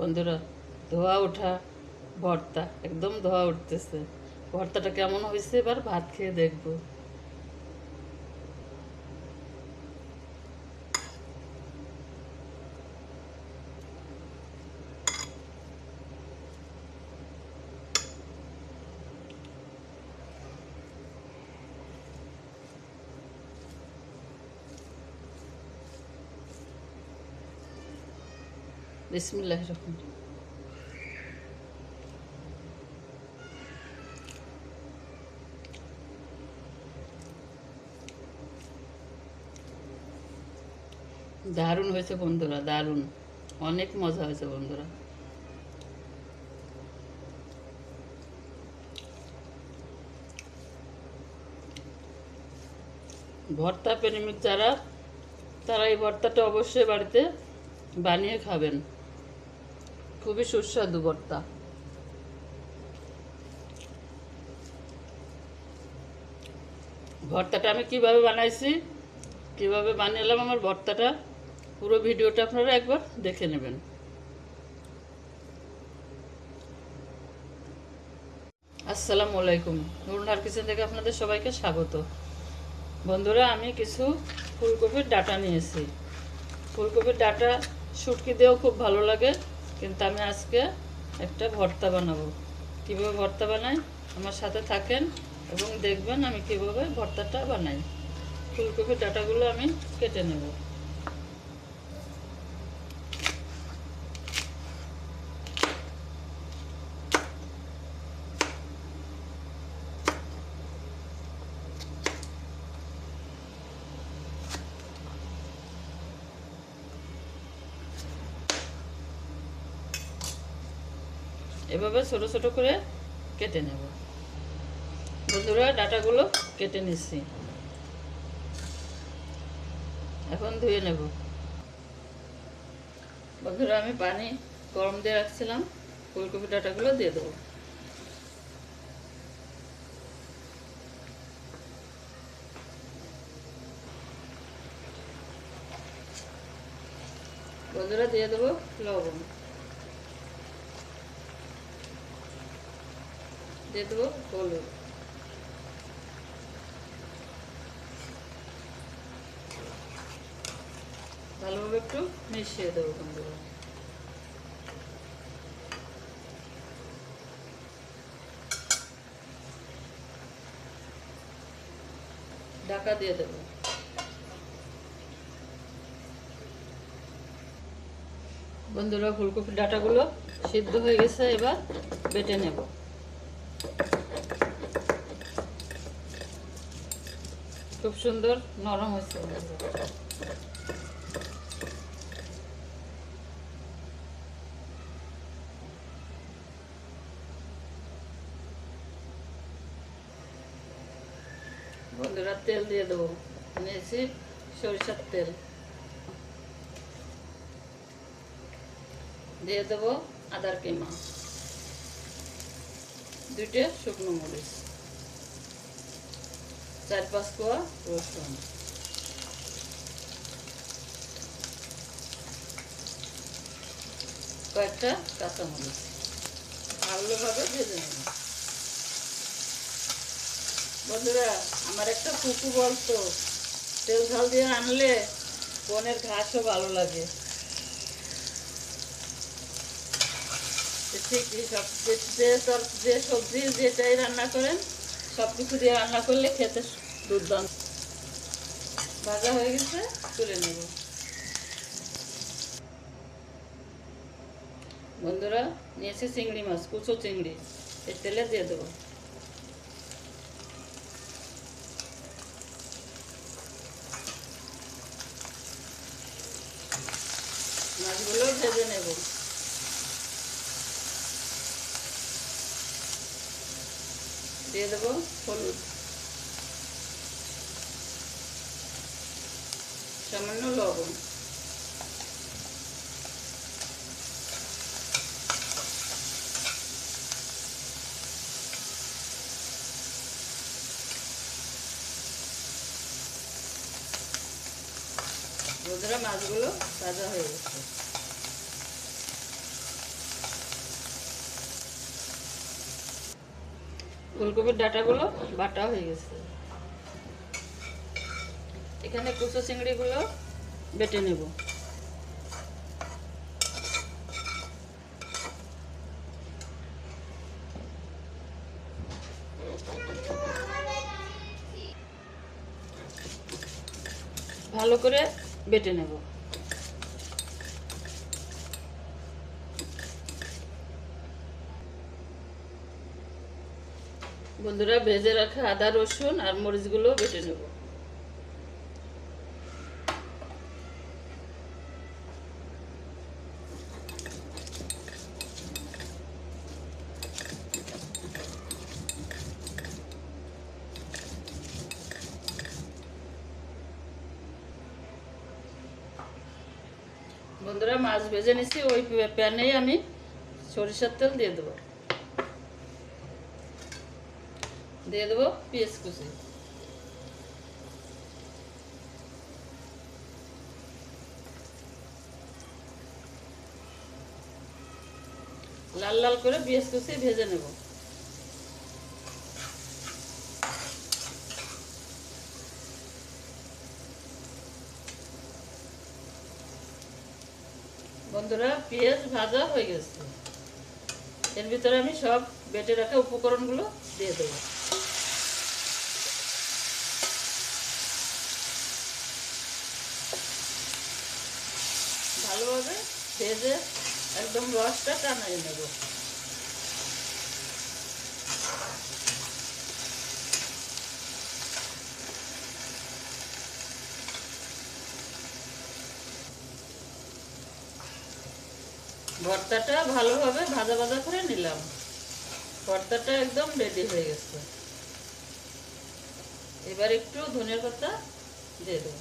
বন্ধুরা ধোয়া ওঠা ভর্তা একদম ধোয়া উঠতেছে। ভর্তাটা কেমন হয়েছে এবার ভাত খেয়ে দেখব। বিসমিল্লাহ রহমান দারুণ হয়েছে বন্ধুরা, দারুণ। অনেক মজা হয়েছে বন্ধুরা। ভর্তা প্রেমিক যারা, তারা এই ভর্তাটা অবশ্যই বাড়িতে বানিয়ে খাবেন। খুবই সুস্বাদু ভর্তা। ভর্তাটা আমি কীভাবে বানাইছি, কীভাবে বানালাম আমার ভর্তাটা, পুরো ভিডিওটা আপনারা একবার দেখে নেবেন। আসসালামু আলাইকুম নুরুনহার কিচেন থেকে আপনাদের সবাইকে স্বাগত। বন্ধুরা, আমি কিছু ফুলকপির ডাটা নিয়েছি। ফুলকপির ডাটা শুটকি দিয়েও খুব ভালো লাগে। কিন্তু আমি আজকে একটা ভর্তা বানাবো। কীভাবে ভর্তা বানাই? আমার সাথে থাকেন এবং দেখবেন আমি কীভাবে ভর্তাটা বানাই। ফুলকপির ডাটাগুলো আমি কেটে নেব। এভাবে ছোট ছোট করে কেটে নেব। বন্ধুরা, ডাটাগুলো কেটে নিচ্ছি। এখন ধুয়ে নেব। বন্ধুরা, আমি পানি গরম দিয়ে রাখছিলাম। ফুলকপি ডাটাগুলো দিয়ে দেবো। বন্ধুরা, দিয়ে দেবো লবণ। দিয়ে দেবো হলুদ। ভালোভাবে একটু মিশিয়ে দেবো বন্ধুরা। ঢাকা দিয়ে দেবো। বন্ধুরা, ফুলকপির ডাটাগুলো সিদ্ধ হয়ে গেছে, এবার বেটে নেব। খুব সুন্দর, নরম হয়েছে। বন্ধুরা। তেল দিয়ে দেবো। নিয়েছি সরিষার তেল। দিয়ে দেবো আদার কিমা। দুইটা শুকনো মরিচ। চার পাঁচ কোয়া রসুন কয়েকটা কাঁচামরিচ ভালোভাবে ভেজে নেব। বন্ধুরা, আমার একটা কুকু বলতো, তেল ঝাল দিয়ে আনলে বনের ঘাসও ভালো লাগে। তো ঠিকই সব যে যে সবজি যেটাই রান্না করেন সব কিছু দিয়ে রান্না করলে খেতে দুর্দান্ত। ভাজা হয়ে গেছে, তুলে নেব। বন্ধুরা, নিয়েছি চিংড়ি মাছ, কুচো চিংড়ি। এই তেলে দিয়ে দেবো। মাছগুলো ভেজে নেব। দিয়ে দেবো হলুদ। সামান্য লবণ। বন্ধুরা মাছগুলো তাজা হয়ে গেছে। ফুলকপির ডাটাগুলো বাটা হয়ে গেছে। এখানে কুচো চিংড়িগুলো বেটে নেব। ভালো করে বেটে নেব। বন্ধুরা, ভেজে রাখা আদা, রসুন আর মরিচগুলো বেটে নেব। বন্ধুরা, মাছ ভেজে নিচ্ছি ওই প্যানেই আমি সরিষার তেল দিয়ে দেবো। দিয়ে দেবো পেঁয়াজ কুচি। লাল লাল করে পেঁয়াজ কুচি ভেজে নেব। বন্ধুরা, পেঁয়াজ ভাজা হয়ে গেছে। এর ভিতরে আমি সব বেটে রাখা উপকরণগুলো দিয়ে দেবো। ভালোভাবে ভেজে একদম রসটা টানাই নেব। ভর্তাটা ভালোভাবে ভাজা ভাজা করে নিলাম। ভর্তাটা একদম রেডি হয়ে গেছে। এবার একটু ধনের পাতা দিয়ে দেবো